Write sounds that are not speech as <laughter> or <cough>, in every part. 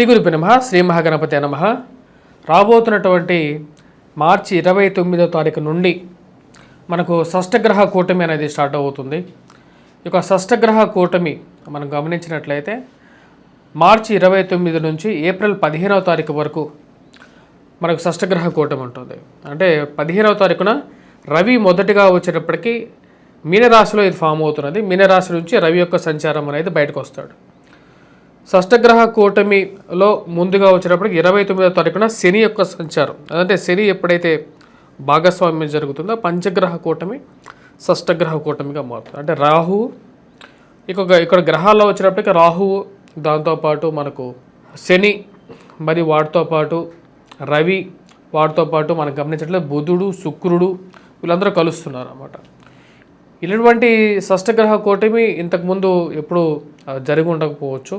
శ్రీ గురుపి నమ శ్రీ మహాగణపతి నమ. రాబోతున్నటువంటి మార్చి ఇరవై తొమ్మిదో తారీఖు నుండి మనకు షష్టగ్రహ కూటమి అనేది స్టార్ట్ అవుతుంది. ఈ యొక్క షష్టగ్రహ కూటమి మనం గమనించినట్లయితే మార్చి ఇరవై తొమ్మిది నుంచి ఏప్రిల్ పదిహేనవ తారీఖు వరకు మనకు షష్టగ్రహ కూటమి ఉంటుంది. అంటే పదిహేనవ తారీఖున రవి మొదటిగా వచ్చేటప్పటికి మీనరాశిలో ఇది ఫామ్ అవుతున్నది. మీనరాశి నుంచి రవి యొక్క సంచారం అనేది బయటకు వస్తాడు. షష్టగ్రహ కూటమిలో ముందుగా వచ్చినప్పటికి ఇరవై తొమ్మిదో తారీఖున శని యొక్క సంచారం. అంటే శని ఎప్పుడైతే భాగస్వామ్యం జరుగుతుందో పంచగ్రహ కూటమి షష్టగ్రహ కూటమిగా మారుతుంది. అంటే రాహువు ఇక ఇక్కడ గ్రహాల్లో వచ్చినప్పటికీ రాహువు దాంతోపాటు మనకు శని మరి వాటితో పాటు రవి వాటితో పాటు మనం గమనించట్లే బుధుడు శుక్రుడు వీళ్ళందరూ కలుస్తున్నారు అన్నమాట ఇలాంటి షష్టగ్రహ కూటమి ఇంతకుముందు ఎప్పుడు జరిగి ఉండకపోవచ్చు.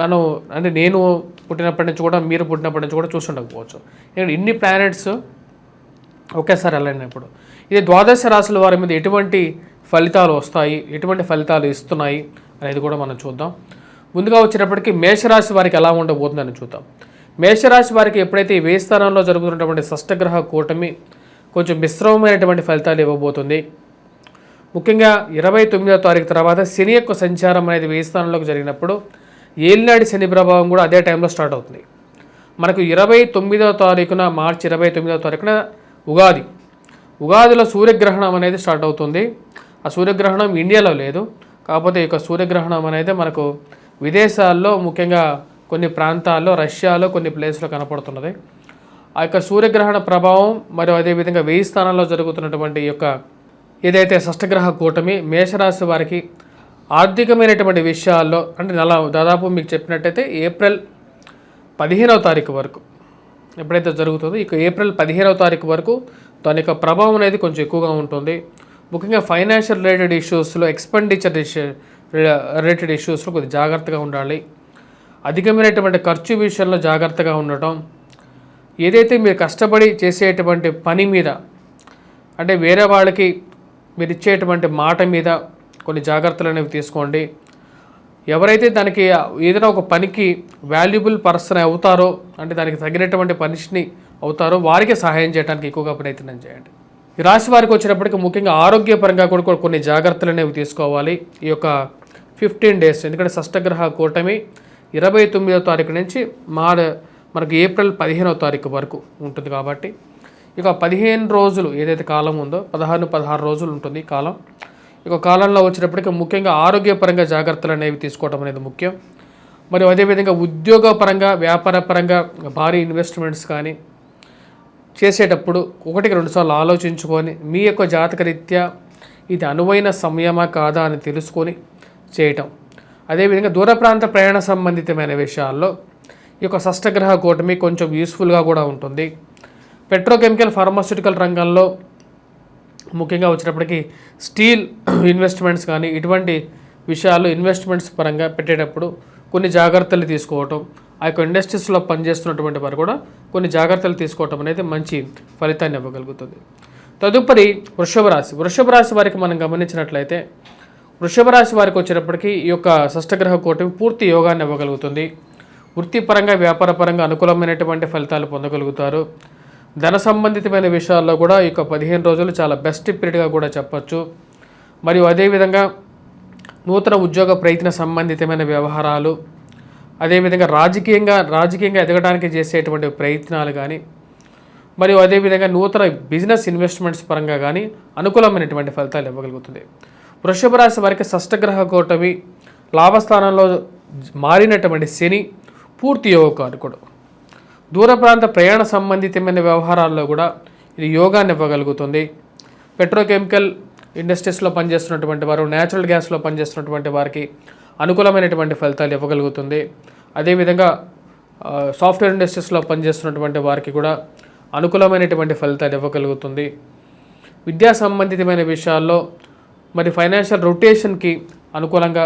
మనం అంటే నేను పుట్టినప్పటి నుంచి కూడా మీరు పుట్టినప్పటి నుంచి కూడా చూస్తుండకపోవచ్చు. ఇక్కడ ఇన్ని ప్లానెట్స్ ఒకేసారి వెళ్ళినప్పుడు ఇది ద్వాదశ రాశుల వారి మీద ఎటువంటి ఫలితాలు వస్తాయి ఎటువంటి ఫలితాలు ఇస్తున్నాయి అనేది కూడా మనం చూద్దాం. ముందుగా వచ్చినప్పటికీ మేషరాశి వారికి ఎలా ఉండబోతుందని చూద్దాం. మేషరాశి వారికి ఎప్పుడైతే ఈ స్థానంలో జరుగుతున్నటువంటి షష్టగ్రహ కూటమి కొంచెం మిశ్రమమైనటువంటి ఫలితాలు ఇవ్వబోతుంది. ముఖ్యంగా ఇరవై తొమ్మిదో తారీఖు తర్వాత శని యొక్క సంచారం అనేది వేయి స్థానంలోకి జరిగినప్పుడు ఏలినాడి శని ప్రభావం కూడా అదే టైంలో స్టార్ట్ అవుతుంది. మనకు ఇరవై తొమ్మిదవ తారీఖున మార్చి ఇరవై తొమ్మిదో తారీఖున ఉగాది. ఉగాదిలో సూర్యగ్రహణం అనేది స్టార్ట్ అవుతుంది. ఆ సూర్యగ్రహణం ఇండియాలో లేదు. కాకపోతే ఈ యొక్క సూర్యగ్రహణం అనేది మనకు విదేశాల్లో ముఖ్యంగా కొన్ని ప్రాంతాల్లో రష్యాలో కొన్ని ప్లేస్లో కనపడుతున్నది. ఆ యొక్క సూర్యగ్రహణ ప్రభావం మరియు అదేవిధంగా వెయ్యి స్థానాల్లో జరుగుతున్నటువంటి యొక్క ఏదైతే షష్టగ్రహ కూటమి మేషరాశి వారికి ఆర్థికమైనటువంటి విషయాల్లో అంటే నెల దాదాపు మీకు చెప్పినట్టయితే ఏప్రిల్ పదిహేనవ తారీఖు వరకు ఎప్పుడైతే జరుగుతుందో ఇక ఏప్రిల్ పదిహేనవ తారీఖు వరకు దాని యొక్క ప్రభావం అనేది కొంచెం ఎక్కువగా ఉంటుంది. ముఖ్యంగా ఫైనాన్షియల్ రిలేటెడ్ ఇష్యూస్లో ఎక్స్పెండిచర్ రిలేటెడ్ ఇష్యూస్లో కొద్దిగా జాగ్రత్తగా ఉండాలి. అధికమైనటువంటి ఖర్చు విషయంలో జాగ్రత్తగా ఉండటం. ఏదైతే మీరు కష్టపడి చేసేటువంటి పని మీద అంటే వేరే వాళ్ళకి మీరు ఇచ్చేటువంటి మాట మీద కొన్ని జాగ్రత్తలు అనేవి తీసుకోండి. ఎవరైతే దానికి ఏదైనా ఒక పనికి వాల్యుబుల్ పర్సన్ అవుతారో అంటే దానికి తగినటువంటి పనిష్ని అవుతారో వారికి సహాయం చేయడానికి ఎక్కువగా ప్రయత్నం చేయండి. ఈ రాశి వారికి వచ్చినప్పటికీ ముఖ్యంగా ఆరోగ్యపరంగా కూడా కొన్ని జాగ్రత్తలు అనేవి తీసుకోవాలి. ఈ యొక్క ఫిఫ్టీన్ డేస్ ఎందుకంటే షష్టగ్రహ కూటమి ఇరవై తొమ్మిదో తారీఖు నుంచి మార్ మనకు ఏప్రిల్ పదిహేనో తారీఖు వరకు ఉంటుంది కాబట్టి ఇక పదిహేను రోజులు ఏదైతే కాలం ఉందో పదహారు పదహారు రోజులు ఉంటుంది ఈ కాలం. ఇక కాలంలో వచ్చినప్పటికీ ముఖ్యంగా ఆరోగ్యపరంగా జాగ్రత్తలు అనేవి తీసుకోవడం అనేది ముఖ్యం. మరియు అదేవిధంగా ఉద్యోగపరంగా వ్యాపారపరంగా భారీ ఇన్వెస్ట్మెంట్స్ కానీ చేసేటప్పుడు ఒకటికి రెండుసార్లు ఆలోచించుకొని మీ యొక్క జాతక రీత్యా ఇది అనువైన సమయమా కాదా అని తెలుసుకొని చేయటం. అదేవిధంగా దూర ప్రాంత ప్రయాణ సంబంధితమైన విషయాల్లో ఈ యొక్క షష్టగ్రహ కూటమి కొంచెం యూస్ఫుల్గా కూడా ఉంటుంది. పెట్రోకెమికల్ ఫార్మాస్యూటికల్ రంగంలో ముఖ్యంగా వచ్చినప్పటికీ స్టీల్ <clears throat> ఇన్వెస్ట్మెంట్స్ కానీ ఇటువంటి విషయాలు ఇన్వెస్ట్మెంట్స్ పరంగా పెట్టేటప్పుడు కొన్ని జాగ్రత్తలు తీసుకోవటం ఆ యొక్క ఇండస్ట్రీస్లో పనిచేస్తున్నటువంటి వారు కూడా కొన్ని జాగ్రత్తలు తీసుకోవటం అనేది మంచి ఫలితాన్ని ఇవ్వగలుగుతుంది. తదుపరి వృషభ రాశి. వృషభ రాశి వారికి మనం గమనించినట్లయితే వృషభ రాశి వారికి వచ్చినప్పటికీ ఈ యొక్క షష్టగ్రహ కూటమి పూర్తి యోగాన్ని ఇవ్వగలుగుతుంది. వృత్తిపరంగా వ్యాపారపరంగా అనుకూలమైనటువంటి ఫలితాలు పొందగలుగుతారు. ధన సంబంధితమైన విషయాల్లో కూడా ఈ యొక్క పదిహేను రోజులు చాలా బెస్ట్ పీరియడ్గా కూడా చెప్పచ్చు. మరియు అదేవిధంగా నూతన ఉద్యోగ ప్రయత్న సంబంధితమైన వ్యవహారాలు అదేవిధంగా రాజకీయంగా రాజకీయంగా ఎదగడానికి చేసేటువంటి ప్రయత్నాలు కానీ మరియు అదేవిధంగా నూతన బిజినెస్ ఇన్వెస్ట్మెంట్స్ పరంగా కానీ అనుకూలమైనటువంటి ఫలితాలు ఇవ్వగలుగుతుంది. వృషభ రాశి వారికి షష్టగ్రహ కూటమి లాభస్థానంలో మారినటువంటి శని పూర్తి యోగకారకుడు దూర ప్రాంత ప్రయాణ సంబంధితమైన వ్యవహారాల్లో కూడా ఇది యోగాన్ని ఇవ్వగలుగుతుంది. పెట్రోకెమికల్ ఇండస్ట్రీస్లో పనిచేస్తున్నటువంటి వారు న్యాచురల్ గ్యాస్లో పనిచేస్తున్నటువంటి వారికి అనుకూలమైనటువంటి ఫలితాలు ఇవ్వగలుగుతుంది. అదేవిధంగా సాఫ్ట్వేర్ ఇండస్ట్రీస్లో పనిచేస్తున్నటువంటి వారికి కూడా అనుకూలమైనటువంటి ఫలితాలు ఇవ్వగలుగుతుంది. విద్యా సంబంధితమైన విషయాల్లో మరి ఫైనాన్షియల్ రొటేషన్కి అనుకూలంగా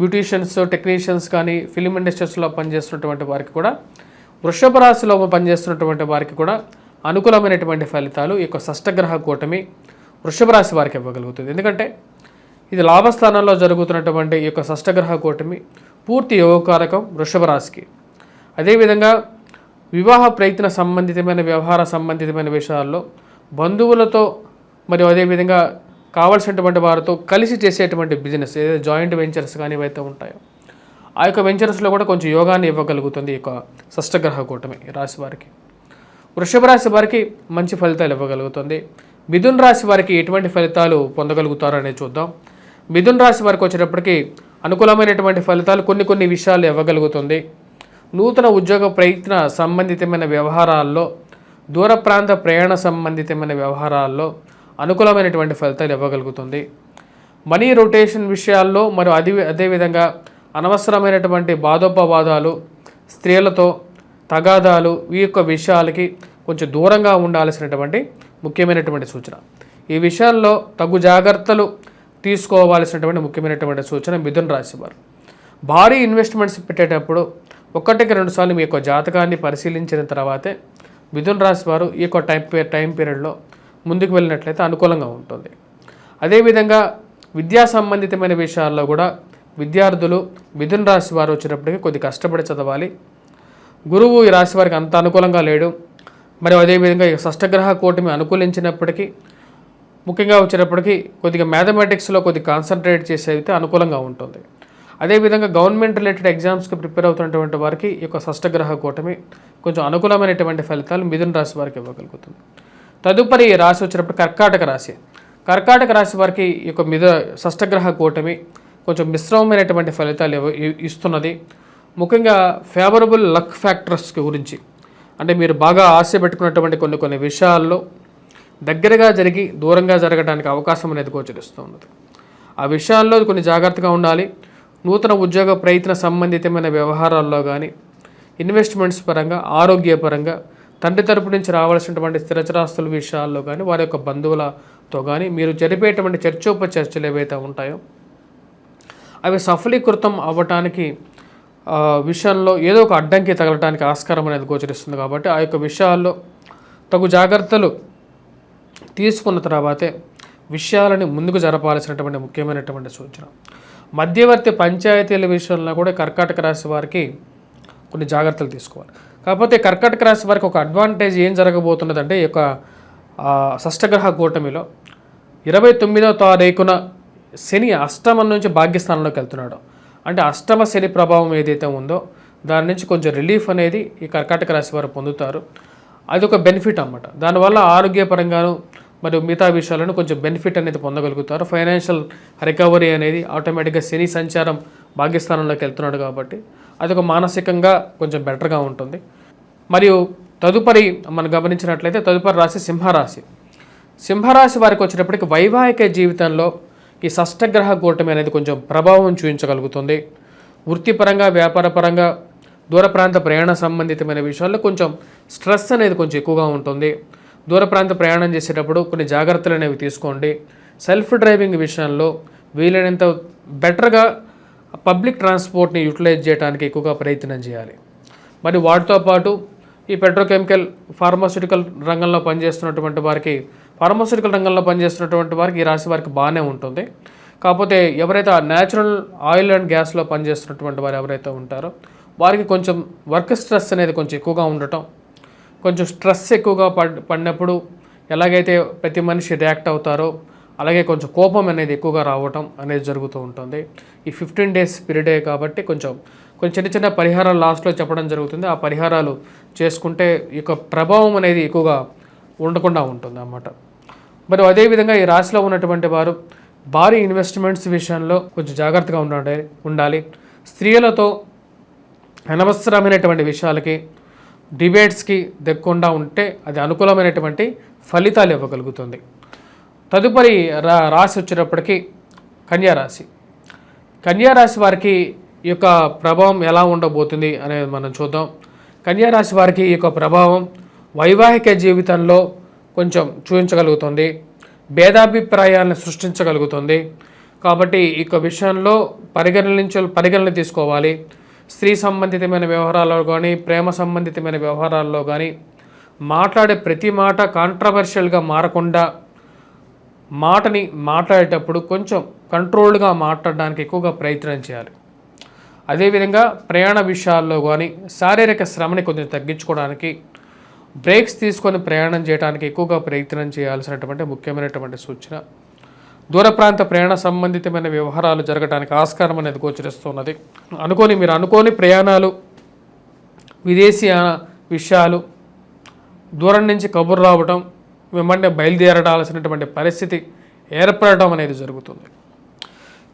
బ్యూటీషియన్స్ టెక్నీషియన్స్ కానీ ఫిలిం ఇండస్ట్రీస్లో పనిచేస్తున్నటువంటి వారికి కూడా వృషభ రాశిలో పనిచేస్తున్నటువంటి వారికి కూడా అనుకూలమైనటువంటి ఫలితాలు ఈ యొక్క షష్టగ్రహ కూటమి వృషభ రాశి వారికి ఇవ్వగలుగుతుంది. ఎందుకంటే ఇది లాభస్థానంలో జరుగుతున్నటువంటి ఈ యొక్క షష్టగ్రహ కూటమి పూర్తి యోగకారకం వృషభ రాశికి. అదేవిధంగా వివాహ ప్రయత్న సంబంధితమైన వ్యవహార సంబంధితమైన విషయాల్లో బంధువులతో మరియు అదేవిధంగా కావలసినటువంటి వారితో కలిసి చేసేటువంటి బిజినెస్ ఏదైతే జాయింట్ వెంచర్స్ కానీ ఏవైతే ఉంటాయో ఆ యొక్క వెంచర్స్లో కూడా కొంచెం యోగాన్ని ఇవ్వగలుగుతుంది ఈ యొక్క షష్టగ్రహ కూటమి రాశి వారికి. వృషభ రాశి వారికి మంచి ఫలితాలు ఇవ్వగలుగుతుంది. మిథున్ రాశి వారికి ఎటువంటి ఫలితాలు పొందగలుగుతారనే చూద్దాం. మిథున్ రాశి వారికి వచ్చేటప్పటికి అనుకూలమైనటువంటి ఫలితాలు కొన్ని కొన్ని విషయాలు ఇవ్వగలుగుతుంది. నూతన ఉద్యోగ ప్రయత్న సంబంధితమైన వ్యవహారాల్లో దూర ప్రాంత ప్రయాణ సంబంధితమైన వ్యవహారాల్లో అనుకూలమైనటువంటి ఫలితాలు ఇవ్వగలుగుతుంది. మనీ రొటేషన్ విషయాల్లో మరియు అది అదేవిధంగా అనవసరమైనటువంటి బాధోపవాదాలు స్త్రీలతో తగాదాలు ఈ యొక్క విషయాలకి కొంచెం దూరంగా ఉండాల్సినటువంటి ముఖ్యమైనటువంటి సూచన. ఈ విషయాల్లో తగు జాగ్రత్తలు తీసుకోవాల్సినటువంటి ముఖ్యమైనటువంటి సూచన మిథున్ రాశి వారు. భారీ ఇన్వెస్ట్మెంట్స్ పెట్టేటప్పుడు ఒకటికి రెండుసార్లు మీ యొక్క జాతకాన్ని పరిశీలించిన తర్వాతే మిథున్ రాశి వారు ఈ యొక్క టైం పీ- టైం పీరియడ్లో ముందుకు వెళ్ళినట్లయితే అనుకూలంగా ఉంటుంది. అదేవిధంగా విద్యా సంబంధితమైన విషయాల్లో కూడా విద్యార్థులు మిథున్ రాశి వారు వచ్చినప్పటికీ కొద్ది కష్టపడి చదవాలి. గురువు ఈ రాశి వారికి అంత అనుకూలంగా లేడు. మరియు అదేవిధంగా ఈ షష్టగ్రహ కూటమి అనుకూలించినప్పటికీ ముఖ్యంగా వచ్చినప్పటికీ కొద్దిగా మ్యాథమెటిక్స్లో కొద్ది కాన్సన్ట్రేట్ చేసి అయితే అనుకూలంగా ఉంటుంది. అదేవిధంగా గవర్నమెంట్ రిలేటెడ్ ఎగ్జామ్స్కి ప్రిపేర్ అవుతున్నటువంటి వారికి ఈ యొక్క షష్టగ్రహ కూటమి కొంచెం అనుకూలమైనటువంటి ఫలితాలు మిథున రాశి వారికి ఇవ్వగలుగుతుంది. తదుపరి రాశి వచ్చినప్పుడు కర్కాటక రాశి. కర్కాటక రాశి వారికి ఈ యొక్క మిథ షష్టగ్రహ కూటమి కొంచెం మిశ్రమమైనటువంటి ఫలితాలు ఇస్తున్నది. ముఖ్యంగా ఫేవరబుల్ లక్ ఫ్యాక్టర్స్ గురించి. అంటే మీరు బాగా ఆశ పెట్టుకున్నటువంటి కొన్ని కొన్ని విషయాల్లో దగ్గరగా జరిగి దూరంగా జరగడానికి అవకాశం అనేది గోచరిస్తూ ఉన్నది ఆ విషయాల్లో కొన్ని జాగ్రత్తగా ఉండాలి. నూతన ఉద్యోగ ప్రయత్న సంబంధితమైన వ్యవహారాల్లో కానీ ఇన్వెస్ట్మెంట్స్ పరంగా ఆరోగ్యపరంగా తండ్రి తరపు నుంచి రావాల్సినటువంటి స్థిరచరాస్తుల విషయాల్లో కానీ వారి యొక్క బంధువులతో కానీ మీరు జరిపేటువంటి చర్చోపచర్చలు ఏవైతే ఉంటాయో అవి సఫలీకృతం అవ్వటానికి విషయంలో ఏదో ఒక అడ్డంకి తగలటానికి ఆస్కారం అనేది గోచరిస్తుంది కాబట్టి ఆ యొక్క విషయాల్లో తగు జాగ్రత్తలు తీసుకున్న తర్వాతే విషయాలని ముందుకు జరపాల్సినటువంటి ముఖ్యమైనటువంటి సూచన. మధ్యవర్తి పంచాయతీల విషయంలో కూడా కర్కాటక రాశి వారికి కొన్ని జాగ్రత్తలు తీసుకోవాలి. కాకపోతే కర్కాటక రాశి వారికి ఒక అడ్వాంటేజ్ ఏం జరగబోతున్నదంటే ఈ యొక్క షష్టగ్రహ కూటమిలో ఇరవై తొమ్మిదవ తారీఖున శని అష్టమం నుంచి భాగ్యస్థానంలోకి వెళ్తున్నాడు. అంటే అష్టమ శని ప్రభావం ఏదైతే ఉందో దాని నుంచి కొంచెం రిలీఫ్ అనేది ఈ కర్కాటక రాశి వారు పొందుతారు. అది ఒక బెనిఫిట్ అన్నమాట. దానివల్ల ఆరోగ్యపరంగాను మరియు మిగతా విషయాలను కొంచెం బెనిఫిట్ అనేది పొందగలుగుతారు. ఫైనాన్షియల్ రికవరీ అనేది ఆటోమేటిక్గా శని సంచారం భాగ్యస్థానంలోకి వెళ్తున్నాడు కాబట్టి అది ఒక మానసికంగా కొంచెం బెటర్గా ఉంటుంది. మరియు తదుపరి మనం గమనించినట్లయితే తదుపరి రాశి సింహరాశి. సింహరాశి వారికి వచ్చేటప్పటికి వైవాహిక జీవితంలో ఈ షష్టగ్రహ కూటమి అనేది కొంచెం ప్రభావం చూపించగలుగుతుంది. వృత్తిపరంగా వ్యాపారపరంగా దూర ప్రాంత ప్రయాణ సంబంధితమైన విషయాల్లో కొంచెం స్ట్రెస్ అనేది కొంచెం ఎక్కువగా ఉంటుంది. దూర ప్రాంత ప్రయాణం చేసేటప్పుడు కొన్ని జాగ్రత్తలు అనేవి తీసుకోండి. సెల్ఫ్ డ్రైవింగ్ విషయంలో వీలైనంత బెటర్గా పబ్లిక్ ట్రాన్స్పోర్ట్ని యూటిలైజ్ చేయడానికి ఎక్కువగా ప్రయత్నం చేయాలి. మరి వాటితో పాటు ఈ పెట్రోకెమికల్ ఫార్మాస్యూటికల్ రంగంలో పనిచేస్తున్నటువంటి వారికి ఫార్మాస్యూటికల్ రంగంలో పనిచేస్తున్నటువంటి వారికి ఈ రాశి వారికి బాగానే ఉంటుంది. కాకపోతే ఎవరైతే ఆ న్యాచురల్ ఆయిల్ అండ్ గ్యాస్లో పనిచేస్తున్నటువంటి వారు ఎవరైతే ఉంటారో వారికి కొంచెం వర్క్ స్ట్రెస్ అనేది కొంచెం ఎక్కువగా ఉండటం కొంచెం స్ట్రెస్ ఎక్కువగా పడ్ పడినప్పుడు ఎలాగైతే ప్రతి మనిషి రియాక్ట్ అవుతారో అలాగే కొంచెం కోపం అనేది ఎక్కువగా రావటం అనేది జరుగుతూ ఉంటుంది. ఈ ఫిఫ్టీన్ డేస్ పీరియడే కాబట్టి కొంచెం కొంచెం చిన్న చిన్న పరిహారాలు లాస్ట్లో చెప్పడం జరుగుతుంది. ఆ పరిహారాలు చేసుకుంటే ఈ యొక్క ప్రభావం అనేది ఎక్కువగా ఉండకుండా ఉంటుంది అన్నమాట మరి అదేవిధంగా ఈ రాశిలో ఉన్నటువంటి వారు భారీ ఇన్వెస్ట్మెంట్స్ విషయంలో కొంచెం జాగ్రత్తగా ఉండాలి ఉండాలి. స్త్రీలతో అనవసరమైనటువంటి విషయాలకి డిబేట్స్కి దక్కకుండా ఉంటే అది అనుకూలమైనటువంటి ఫలితాలు ఇవ్వగలుగుతుంది. తదుపరి రా రాశి వచ్చేటప్పటికి కన్యా రాశి. కన్యా రాశి వారికి ఈ యొక్క ప్రభావం ఎలా ఉండబోతుంది అనేది మనం చూద్దాం. కన్యా రాశి వారికి ఈ యొక్క ప్రభావం వైవాహిక జీవితంలో కొంచెం చూపించగలుగుతుంది. భేదాభిప్రాయాలను సృష్టించగలుగుతుంది. కాబట్టి ఈ విషయంలో పరిగణించ పరిగణన తీసుకోవాలి. స్త్రీ సంబంధితమైన వ్యవహారాల్లో కానీ ప్రేమ సంబంధితమైన వ్యవహారాల్లో కానీ మాట్లాడే ప్రతి మాట కాంట్రవర్షియల్గా మారకుండా మాటని మాట్లాడేటప్పుడు కొంచెం కంట్రోల్డ్గా మాట్లాడడానికి ఎక్కువగా ప్రయత్నం చేయాలి. అదేవిధంగా ప్రయాణ విషయాల్లో కానీ శారీరక శ్రమని కొంచెం తగ్గించుకోవడానికి బ్రేక్స్ తీసుకొని ప్రయాణం చేయడానికి ఎక్కువగా ప్రయత్నం చేయాల్సినటువంటి ముఖ్యమైనటువంటి సూచన. దూర ప్రాంత ప్రయాణ సంబంధితమైన వ్యవహారాలు జరగడానికి ఆస్కారం అనేది గోచరిస్తున్నది. అనుకోని మీరు అనుకోని ప్రయాణాలు విదేశీ విషయాలు దూరం నుంచి కబుర్ రావటం మిమ్మల్ని బయలుదేరడాల్సినటువంటి పరిస్థితి ఏర్పడటం అనేది జరుగుతుంది.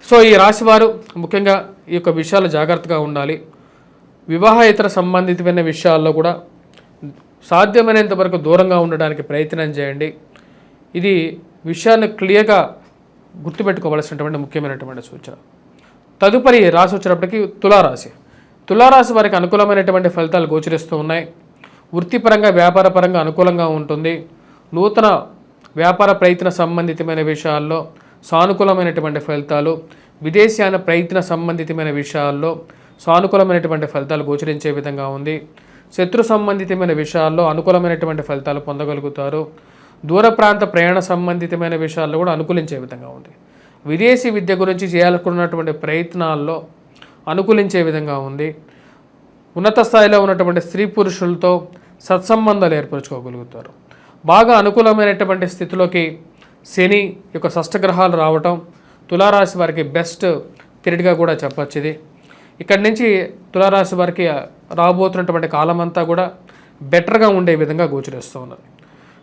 సో ఈ రాశివారు ముఖ్యంగా ఈ యొక్క విషయాలు జాగ్రత్తగా ఉండాలి. వివాహేతర సంబంధితమైన విషయాల్లో కూడా సాధ్యమైనంత వరకు దూరంగా ఉండడానికి ప్రయత్నం చేయండి. ఇది విషయాన్ని క్లియర్గా గుర్తుపెట్టుకోవాల్సినటువంటి ముఖ్యమైనటువంటి సూచన. తదుపరి రాశి వచ్చినప్పటికీ తులారాశి. తులారాశి వారికి అనుకూలమైనటువంటి ఫలితాలు గోచరిస్తూ ఉన్నాయి. వృత్తిపరంగా వ్యాపారపరంగా అనుకూలంగా ఉంటుంది. నూతన వ్యాపార ప్రయత్న సంబంధితమైన విషయాల్లో సానుకూలమైనటువంటి ఫలితాలు విదేశీయాన ప్రయత్న సంబంధితమైన విషయాల్లో సానుకూలమైనటువంటి ఫలితాలు గోచరించే విధంగా ఉంది. శత్రు సంబంధితమైన విషయాల్లో అనుకూలమైనటువంటి ఫలితాలు పొందగలుగుతారు. దూర ప్రాంత ప్రయాణ సంబంధితమైన విషయాల్లో కూడా అనుకూలించే విధంగా ఉంది. విదేశీ విద్య గురించి చేయాలనుకున్నటువంటి ప్రయత్నాల్లో అనుకూలించే విధంగా ఉంది. ఉన్నత స్థాయిలో ఉన్నటువంటి స్త్రీ పురుషులతో సత్సంబంధాలు ఏర్పరచుకోగలుగుతారు. బాగా అనుకూలమైనటువంటి స్థితిలోకి శని యొక్క షష్టగ్రహాలు రావటం తులారాశి వారికి బెస్ట్ పీరియడ్గా కూడా చెప్పచ్చు ఇది. ఇక్కడి నుంచి తులారాశి వారికి రాబోతున్నటువంటి కాలం అంతా కూడా బెటర్గా ఉండే విధంగా గోచరిస్తూ ఉన్నది.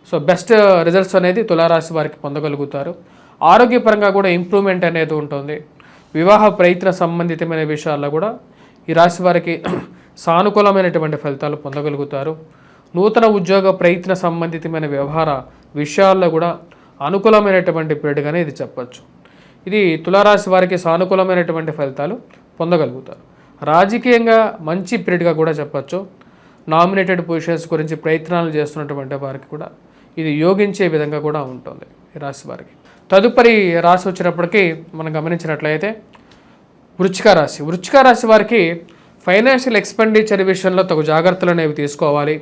సో బెస్ట్ రిజల్ట్స్ అనేది తులారాశి వారికి పొందగలుగుతారు. ఆరోగ్యపరంగా కూడా ఇంప్రూవ్మెంట్ అనేది ఉంటుంది. వివాహ ప్రయత్న సంబంధితమైన విషయాల్లో కూడా ఈ రాశి వారికి సానుకూలమైనటువంటి ఫలితాలు పొందగలుగుతారు. నూతన ఉద్యోగ ప్రయత్న సంబంధితమైన వ్యవహార విషయాల్లో కూడా అనుకూలమైనటువంటి పీరియడ్గానే ఇది చెప్పచ్చు. ఇది తులారాశి వారికి సానుకూలమైనటువంటి ఫలితాలు పొందగలుగుతారు. రాజకీయంగా మంచి పీరియడ్గా కూడా చెప్పచ్చు. నామినేటెడ్ పొజిషన్స్ గురించి ప్రయత్నాలు చేస్తున్నటువంటి వారికి కూడా ఇది యోగించే విధంగా కూడా ఉంటుంది ఈ రాశి వారికి. తదుపరి రాశి వచ్చినప్పటికీ మనం గమనించినట్లయితే వృచ్చిక రాశి. వృచ్చిక రాశి వారికి ఫైనాన్షియల్ ఎక్స్పెండిచర్ విషయంలో తగు జాగ్రత్తలు అనేవి తీసుకోవాలి.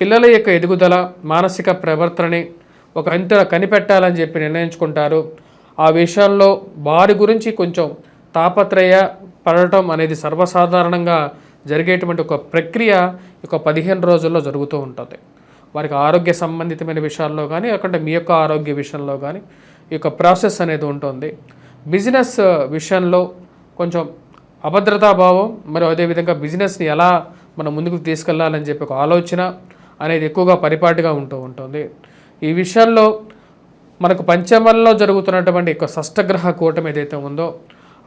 పిల్లల యొక్క ఎదుగుదల మానసిక ప్రవర్తనని ఒక అంత కనిపెట్టాలని చెప్పి నిర్ణయించుకుంటారు. ఆ విషయంలో వారి గురించి కొంచెం తాపత్రయ పడటం అనేది సర్వసాధారణంగా జరిగేటువంటి ఒక ప్రక్రియ ఒక పదిహేను రోజుల్లో జరుగుతూ ఉంటుంది. వారికి ఆరోగ్య సంబంధితమైన విషయాల్లో కానీ అక్కడ మీ యొక్క ఆరోగ్య విషయంలో కానీ ఈ యొక్క ప్రాసెస్ అనేది ఉంటుంది. బిజినెస్ విషయంలో కొంచెం అభద్రతా భావం మరియు అదేవిధంగా బిజినెస్ని ఎలా మనం ముందుకు తీసుకెళ్ళాలని చెప్పి ఒక ఆలోచన అనేది ఎక్కువగా పరిపాటిగా ఉంటూ ఉంటుంది. ఈ విషయంలో మనకు పంచమంలో జరుగుతున్నటువంటి యొక్క షష్టగ్రహ కూటమి ఏదైతే ఉందో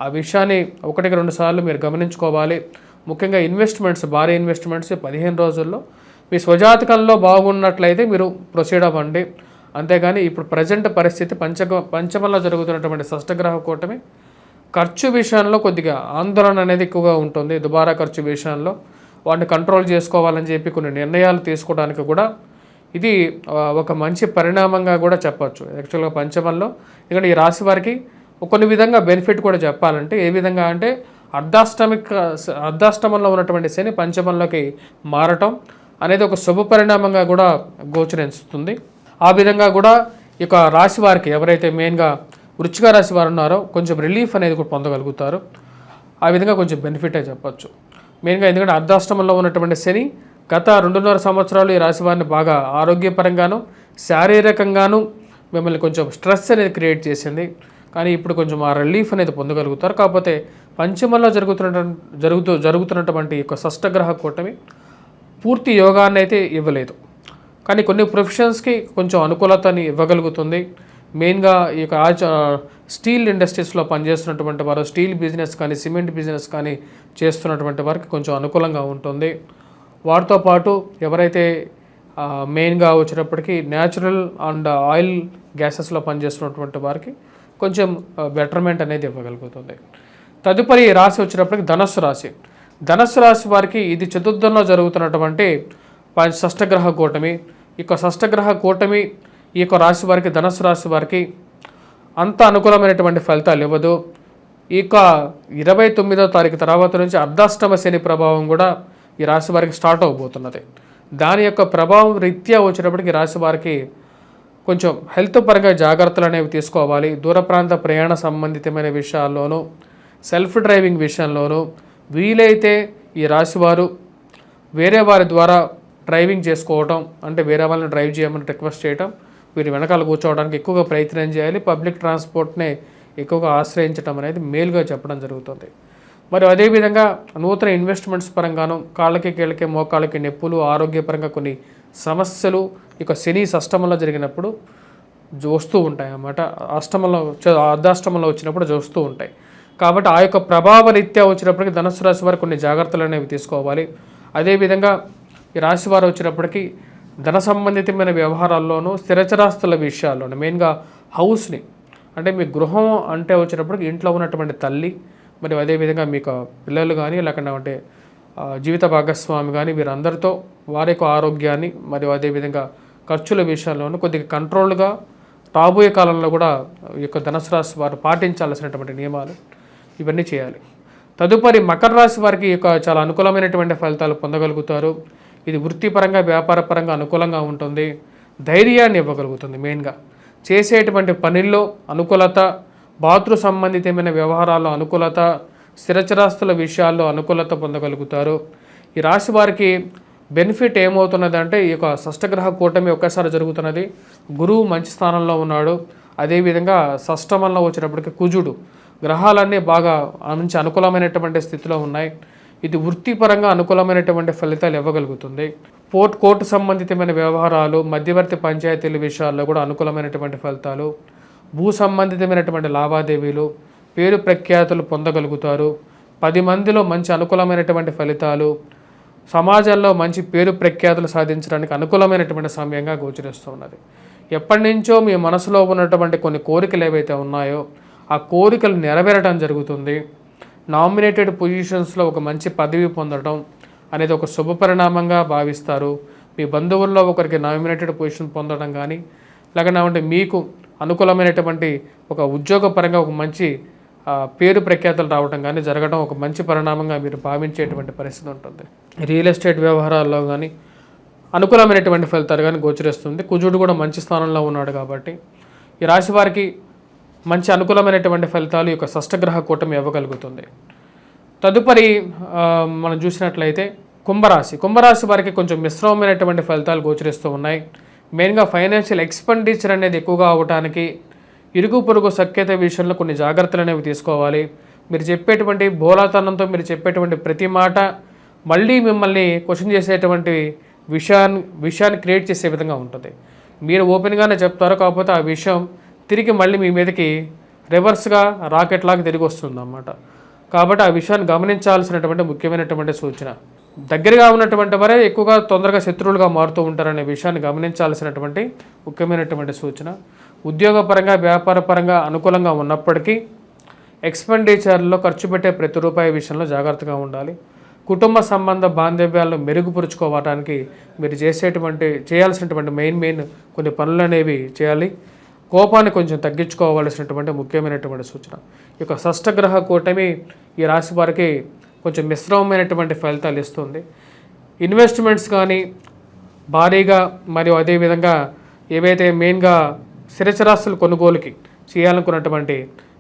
ఆ విషయాన్ని ఒకటికి రెండు సార్లు మీరు గమనించుకోవాలి. ముఖ్యంగా ఇన్వెస్ట్మెంట్స్ భారీ ఇన్వెస్ట్మెంట్స్ పదిహేను రోజుల్లో. మీ స్వజాతకంలో బాగున్నట్లయితే మీరు ప్రొసీడ్ అవ్వండి. అంతేగాని ఇప్పుడు ప్రజెంట్ పరిస్థితి పంచగ పంచమంలో జరుగుతున్నటువంటి షష్టగ్రహ కూటమి ఖర్చు విషయంలో కొద్దిగా ఆందోళన అనేది ఎక్కువగా ఉంటుంది. దుబారా ఖర్చు విషయంలో వాటిని కంట్రోల్ చేసుకోవాలని చెప్పి కొన్ని నిర్ణయాలు తీసుకోవడానికి కూడా ఇది ఒక మంచి పరిణామంగా కూడా చెప్పచ్చు. యాక్చువల్గా పంచమంలో ఎందుకంటే ఈ రాశి వారికి కొన్ని విధంగా బెనిఫిట్ కూడా చెప్పాలంటే ఏ విధంగా అంటే అర్ధాష్టమిక అర్ధాష్టమంలో ఉన్నటువంటి శని పంచమంలోకి మారటం అనేది ఒక శుభ పరిణామంగా కూడా గోచరిస్తుంది ఆ విధంగా కూడా ఈ యొక్క రాశి వారికి ఎవరైతే మెయిన్గా వృచ్చిక రాశి వారు ఉన్నారో కొంచెం రిలీఫ్ అనేది కూడా పొందగలుగుతారు. ఆ విధంగా కొంచెం బెనిఫిటే చెప్పచ్చు. మెయిన్గా ఎందుకంటే అర్ధాష్టమంలో ఉన్నటువంటి శని గత రెండున్నర సంవత్సరాలు ఈ రాశి వారిని బాగా ఆరోగ్యపరంగాను శారీరకంగాను మిమ్మల్ని కొంచెం స్ట్రెస్ అనేది క్రియేట్ చేసింది. కానీ ఇప్పుడు కొంచెం ఆ రిలీఫ్ అనేది పొందగలుగుతారు. కాకపోతే పంచమంలో జరుగుతున్న జరుగుతూ జరుగుతున్నటువంటి యొక్క షష్టగ్రహ కూటమి పూర్తి యోగాన్ని అయితే ఇవ్వలేదు. కానీ కొన్ని ప్రొఫెషన్స్కి కొంచెం అనుకూలతని ఇవ్వగలుగుతుంది. మెయిన్గా ఈ యొక్క ఆచ స్టీల్ ఇండస్ట్రీస్లో పనిచేస్తున్నటువంటి వారు స్టీల్ బిజినెస్ కానీ సిమెంట్ బిజినెస్ కానీ చేస్తున్నటువంటి వారికి కొంచెం అనుకూలంగా ఉంటుంది. వాటితో పాటు ఎవరైతే మెయిన్గా వచ్చినప్పటికీ న్యాచురల్ అండ్ ఆయిల్ గ్యాసెస్లో పనిచేస్తున్నటువంటి వారికి కొంచెం బెటర్మెంట్ అనేది ఇవ్వగలుగుతుంది. తదుపరి రాశి వచ్చినప్పటికి ధనస్సు రాశి. ధనస్సు రాశి వారికి ఇది చతుర్థంలో జరుగుతున్నటువంటి ప- షష్టగ్రహ కూటమి. ఈ యొక్క షష్టగ్రహ కూటమి ఈ యొక్క రాశి వారికి ధనస్సు రాశి వారికి అంత అనుకూలమైనటువంటి ఫలితాలు ఇవ్వదు. ఈ యొక్క ఇరవై తొమ్మిదో తారీఖు తర్వాత నుంచి అర్ధాష్టమ శని ప్రభావం కూడా ఈ రాశి వారికి స్టార్ట్ అవబోతున్నది. దాని యొక్క ప్రభావం రీత్యా వచ్చినప్పటికీ ఈ రాశి వారికి కొంచెం హెల్త్ పరంగా జాగ్రత్తలు అనేవి తీసుకోవాలి. దూర ప్రాంత ప్రయాణ సంబంధితమైన విషయాల్లోనూ సెల్ఫ్ డ్రైవింగ్ విషయంలోనూ వీలైతే ఈ రాశివారు వేరే వారి ద్వారా డ్రైవింగ్ చేసుకోవటం అంటే వేరే వాళ్ళని డ్రైవ్ చేయమని రిక్వెస్ట్ చేయటం వీరి వెనకాల కూర్చోవడానికి ఎక్కువగా ప్రయత్నం చేయాలి. పబ్లిక్ ట్రాన్స్పోర్ట్నే ఎక్కువగా ఆశ్రయించడం అనేది మేలుగా చెప్పడం జరుగుతుంది. మరి అదేవిధంగా నూతన ఇన్వెస్ట్మెంట్స్ పరంగాను కాళ్ళకి కీళ్ళకి మోకాళ్ళకి నొప్పులు ఆరోగ్యపరంగా కొన్ని సమస్యలు ఇక శని సష్టమంలో జరిగినప్పుడు చూస్తూ ఉంటాయి అన్నమాట. అష్టమంలో అర్ధాష్టమంలో వచ్చినప్పుడు చూస్తూ ఉంటాయి. కాబట్టి ఆ యొక్క ప్రభావరీత్యా వచ్చినప్పటికీ ధనుసు రాశి వారు కొన్ని జాగ్రత్తలు అనేవి తీసుకోవాలి. అదేవిధంగా ఈ రాశి వారు వచ్చినప్పటికీ ధన సంబంధితమైన వ్యవహారాల్లోనూ స్థిరచరాస్తుల విషయాల్లోనూ మెయిన్గా హౌస్ని అంటే మీ గృహం అంటే వచ్చినప్పటికి ఇంట్లో ఉన్నటువంటి తల్లి మరియు అదేవిధంగా మీకు పిల్లలు కానీ లేకుండా అంటే జీవిత భాగస్వామి కానీ వీరందరితో వారి యొక్క ఆరోగ్యాన్ని మరియు అదేవిధంగా ఖర్చుల విషయాల్లోనూ కొద్దిగా కంట్రోల్గా రాబోయే కాలంలో కూడా ఈ యొక్క ధనుసు రాశి వారు పాటించాల్సినటువంటి నియమాలు ఇవన్నీ చేయాలి. తదుపరి మకర రాశి వారికి యొక్క చాలా అనుకూలమైనటువంటి ఫలితాలు పొందగలుగుతారు. ఇది వృత్తిపరంగా వ్యాపారపరంగా అనుకూలంగా ఉంటుంది. ధైర్యాన్ని ఇవ్వగలుగుతుంది మెయిన్గా చేసేటువంటి పనుల్లో అనుకూలత బాతృ సంబంధితమైన వ్యవహారాల్లో అనుకూలత స్థిరచరాస్తుల విషయాల్లో అనుకూలత పొందగలుగుతారు. ఈ రాశి వారికి బెనిఫిట్ ఏమవుతున్నది అంటే ఈ యొక్క షష్టగ్రహ కూటమి ఒక్కసారి జరుగుతున్నది. గురువు మంచి స్థానంలో ఉన్నాడు. అదేవిధంగా షష్టమంలో వచ్చినప్పటికీ కుజుడు గ్రహాలన్నీ బాగా మంచి అనుకూలమైనటువంటి స్థితిలో ఉన్నాయి. ఇది వృత్తిపరంగా అనుకూలమైనటువంటి ఫలితాలు ఇవ్వగలుగుతుంది. పోర్ట్ కోర్టు సంబంధితమైన వ్యవహారాలు మధ్యవర్తి పంచాయతీల విషయాల్లో కూడా అనుకూలమైనటువంటి ఫలితాలు. భూ సంబంధితమైనటువంటి లావాదేవీలు పేరు ప్రఖ్యాతులు పొందగలుగుతారు. పది మందిలో మంచి అనుకూలమైనటువంటి ఫలితాలు సమాజంలో మంచి పేరు ప్రఖ్యాతులు సాధించడానికి అనుకూలమైనటువంటి సమయంగా గోచరిస్తున్నది ఎప్పటి నుంచో మీ మనసులో ఉన్నటువంటి కొన్ని కోరికలు ఏవైతే ఉన్నాయో ఆ కోరికలు నెరవేరడం జరుగుతుంది. నామినేటెడ్ పొజిషన్స్లో ఒక మంచి పదవి పొందడం అనేది ఒక శుభ పరిణామంగా భావిస్తారు. మీ బంధువుల్లో ఒకరికి నామినేటెడ్ పొజిషన్ పొందడం కానీ లేకపోతే మీకు అనుకూలమైనటువంటి ఒక ఉద్యోగపరంగా ఒక మంచి పేరు ప్రఖ్యాతలు రావడం కానీ జరగడం ఒక మంచి పరిణామంగా మీరు భావించేటువంటి పరిస్థితి ఉంటుంది. రియల్ ఎస్టేట్ వ్యవహారాల్లో కానీ అనుకూలమైనటువంటి ఫలితాలు కానీ గోచరిస్తుంది. కుజుడు కూడా మంచి స్థానంలో ఉన్నాడు కాబట్టి ఈ రాశి వారికి మంచి అనుకూలమైనటువంటి ఫలితాలు ఈ యొక్క షష్టగ్రహ కూటమి ఇవ్వగలుగుతుంది. తదుపరి మనం చూసినట్లయితే కుంభరాశి. కుంభరాశి వారికి కొంచెం మిశ్రమమైనటువంటి ఫలితాలు గోచరిస్తూ ఉన్నాయి. మెయిన్గా ఫైనాన్షియల్ ఎక్స్పెండిచర్ అనేది ఎక్కువగా అవడానికి ఇరుగు పొరుగు సఖ్యత విషయంలో కొన్ని జాగ్రత్తలు అనేవి తీసుకోవాలి. మీరు చెప్పేటువంటి బోలాతనంతో మీరు చెప్పేటువంటి ప్రతి మాట మళ్ళీ మిమ్మల్ని క్వశ్చన్ చేసేటువంటి విషయాన్ని విషయాన్ని క్రియేట్ చేసే విధంగా ఉంటుంది. మీరు ఓపెన్గానే చెప్తారు కాకపోతే ఆ విషయం తిరిగి మళ్ళీ మీ మీదకి రివర్స్గా రాకెట్ లాగా తిరిగి వస్తుంది అన్నమాట కాబట్టి ఆ విషయాన్ని గమనించాల్సినటువంటి ముఖ్యమైనటువంటి సూచన. దగ్గరగా ఉన్నటువంటి వారే ఎక్కువగా తొందరగా శత్రువులుగా మారుతూ ఉంటారనే విషయాన్ని గమనించాల్సినటువంటి ముఖ్యమైనటువంటి సూచన. ఉద్యోగపరంగా వ్యాపారపరంగా అనుకూలంగా ఉన్నప్పటికీ ఎక్స్పెండిచర్లో ఖర్చు పెట్టే ప్రతి రూపాయి విషయంలో జాగ్రత్తగా ఉండాలి. కుటుంబ సంబంధ బాంధవ్యాలను మెరుగుపరుచుకోవడానికి మీరు చేసేటువంటి చేయాల్సినటువంటి మెయిన్ మెయిన్ కొన్ని పనులు అనేవి చేయాలి. కోపాన్ని కొంచెం తగ్గించుకోవాల్సినటువంటి ముఖ్యమైనటువంటి సూచన. ఈ యొక్క షష్టగ్రహ కూటమి ఈ రాశి వారికి కొంచెం మిశ్రమమైనటువంటి ఫలితాలు ఇస్తుంది. ఇన్వెస్ట్మెంట్స్ కానీ భారీగా మరియు అదేవిధంగా ఏవైతే మెయిన్గా స్థిరచరాస్తులు కొనుగోలుకి చేయాలనుకున్నటువంటి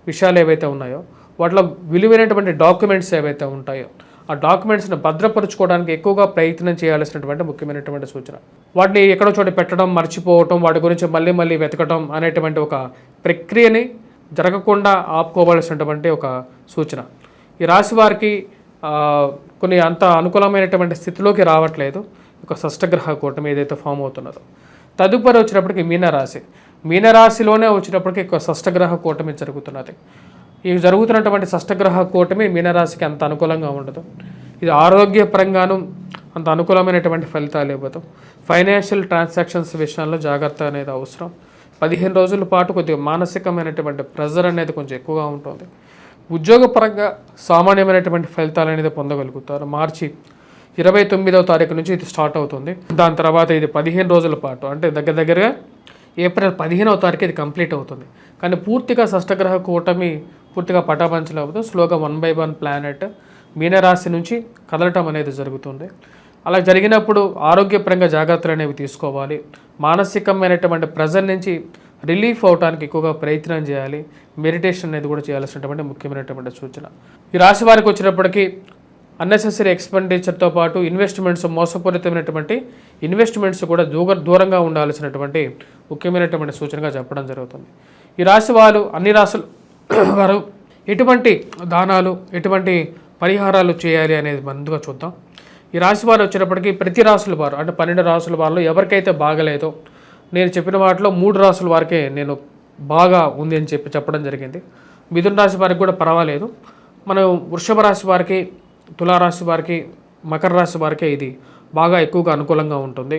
విషయాలు ఏవైతే ఉన్నాయో వాటిలో విలువైనటువంటి డాక్యుమెంట్స్ ఏవైతే ఉంటాయో ఆ డాక్యుమెంట్స్ని భద్రపరుచుకోవడానికి ఎక్కువగా ప్రయత్నం చేయాల్సినటువంటి ముఖ్యమైనటువంటి సూచన. వాటిని ఎక్కడో చోట పెట్టడం మర్చిపోవటం వాటి గురించి మళ్ళీ మళ్ళీ వెతకటం అనేటువంటి ఒక ప్రక్రియని జరగకుండా ఆపుకోవాల్సినటువంటి ఒక సూచన. ఈ రాశి వారికి కొన్ని అంత అనుకూలమైనటువంటి స్థితిలోకి రావట్లేదు. ఒక షష్టగ్రహ కూటమి ఏదైతే ఫామ్ అవుతున్నదో. తదుపరి వచ్చినప్పటికి మీనరాశి. మీనరాశిలోనే వచ్చినప్పటికీ ఒక షష్టగ్రహ కూటమి జరుగుతున్నది. ఈ జరుగుతున్నటువంటి షష్టగ్రహ కూటమి మీనరాశికి అంత అనుకూలంగా ఉండదు. ఇది ఆరోగ్యపరంగాను అంత అనుకూలమైనటువంటి ఫలితాలు ఇవ్వదు. ఫైనాన్షియల్ ట్రాన్సాక్షన్స్ విషయంలో జాగ్రత్త అనేది అవసరం. పదిహేను రోజుల పాటు కొద్దిగా మానసికమైనటువంటి ప్రెజర్ అనేది కొంచెం ఎక్కువగా ఉంటుంది. ఉద్యోగపరంగా సామాన్యమైనటువంటి ఫలితాలు అనేది పొందగలుగుతారు. మార్చి ఇరవై తొమ్మిదవ తారీఖు నుంచి ఇది స్టార్ట్ అవుతుంది. దాని తర్వాత ఇది పదిహేను రోజుల పాటు. అంటే దగ్గర దగ్గరగా ఏప్రిల్ పదిహేనవ తారీఖు ఇది కంప్లీట్ అవుతుంది. కానీ పూర్తిగా షష్టగ్రహ కూటమి పూర్తిగా పటాపంచలు అవుతుంది స్లోగా వన్ బై వన్ ప్లానెట్ మీనరాశి నుంచి కదలటం అనేది జరుగుతుంది. అలా జరిగినప్పుడు ఆరోగ్యపరంగా జాగ్రత్తలు అనేవి తీసుకోవాలి. మానసికమైనటువంటి ప్రెజర్ నుంచి రిలీఫ్ అవడానికి ఎక్కువగా ప్రయత్నం చేయాలి. మెడిటేషన్ అనేది కూడా చేయాల్సినటువంటి ముఖ్యమైనటువంటి సూచన. ఈ రాశి వారికి వచ్చినప్పటికీ అన్నెసెసరీ ఎక్స్పెండిచర్తో పాటు ఇన్వెస్ట్మెంట్స్ మోసపూరితమైనటువంటి ఇన్వెస్ట్మెంట్స్ కూడా దూర దూరంగా ఉండాల్సినటువంటి ముఖ్యమైనటువంటి సూచనగా చెప్పడం జరుగుతుంది. ఈ రాశి వారు అన్ని రాశులు <clears throat> వారు ఎటువంటి దానాలు ఎటువంటి పరిహారాలు చేయాలి అనేది ముందుగా చూద్దాం. ఈ రాశి వారు వచ్చేటప్పటికి ప్రతి రాశుల వారు అంటే పన్నెండు రాశుల వారిలో ఎవరికైతే బాగలేదో నేను చెప్పిన వాటిలో మూడు రాశుల వారికే నేను బాగా ఉంది అని చెప్పి చెప్పడం జరిగింది. మిథున రాశి వారికి కూడా పర్వాలేదు. మనం వృషభ రాశి వారికి తులారాశి వారికి మకర రాశి వారికి ఇది బాగా ఎక్కువగా అనుకూలంగా ఉంటుంది.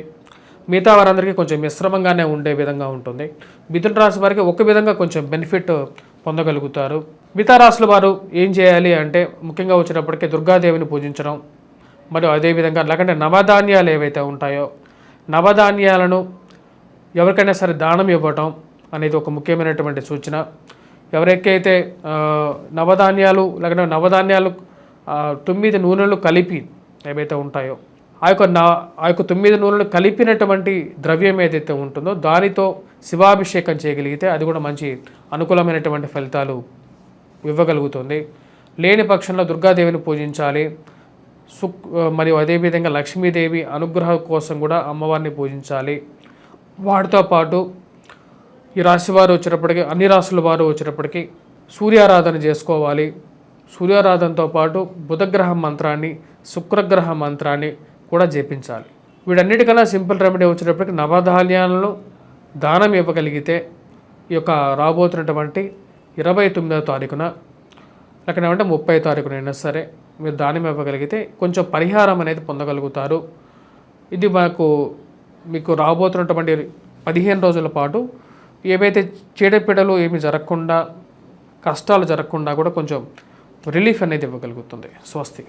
మిగతా వారందరికీ కొంచెం మిశ్రమంగానే ఉండే విధంగా ఉంటుంది. మిథున రాశి వారికి ఒక విధంగా కొంచెం బెనిఫిట్ పొందగలుగుతారు. మిగతా రాశుల వారు ఏం చేయాలి అంటే ముఖ్యంగా వచ్చినప్పటికీ దుర్గాదేవిని పూజించడం మరియు అదేవిధంగా లేకంటే నవధాన్యాలు ఏవైతే ఉంటాయో నవధాన్యాలను ఎవరికైనా సరే దానం ఇవ్వటం అనేది ఒక ముఖ్యమైనటువంటి సూచన. ఎవరికైతే నవధాన్యాలు లేకుంటే నవధాన్యాలు తొమ్మిది నూనెలు కలిపి ఏవైతే ఉంటాయో ఆ యొక్క నా ఆ యొక్క తొమ్మిది నూనెలు కలిపినటువంటి ద్రవ్యం ఏదైతే ఉంటుందో దానితో శివాభిషేకం చేయగలిగితే అది కూడా మంచి అనుకూలమైనటువంటి ఫలితాలు ఇవ్వగలుగుతుంది. లేని పక్షంలో దుర్గాదేవిని పూజించాలి. సుక్ మరియు అదేవిధంగా లక్ష్మీదేవి అనుగ్రహం కోసం కూడా అమ్మవారిని పూజించాలి. వాటితో పాటు ఈ రాశి వారు వచ్చేటప్పటికి అన్ని రాశుల వారు వచ్చేటప్పటికి సూర్యారాధన చేసుకోవాలి. సూర్యారాధనతో పాటు బుధగ్రహ మంత్రాన్ని శుక్రగ్రహ మంత్రాన్ని కూడా జపించాలి. వీటన్నిటికన్నా సింపుల్ రెమెడీ వచ్చేటప్పటికి నవధాన్యాలను దానం ఇవ్వగలిగితే ఈ యొక్క రాబోతున్నటువంటి ఇరవై తొమ్మిదవ తారీఖున లేకపోతే ముప్పై తారీఖున అయినా సరే మీరు దానం ఇవ్వగలిగితే కొంచెం పరిహారం అనేది పొందగలుగుతారు. ఇది మాకు మీకు రాబోతున్నటువంటి పదిహేను రోజుల పాటు ఏవైతే చీడపీడలు ఏమి జరగకుండా కష్టాలు జరగకుండా కూడా కొంచెం రిలీఫ్ అనేది ఇవ్వగలుగుతుంది. స్వస్తి.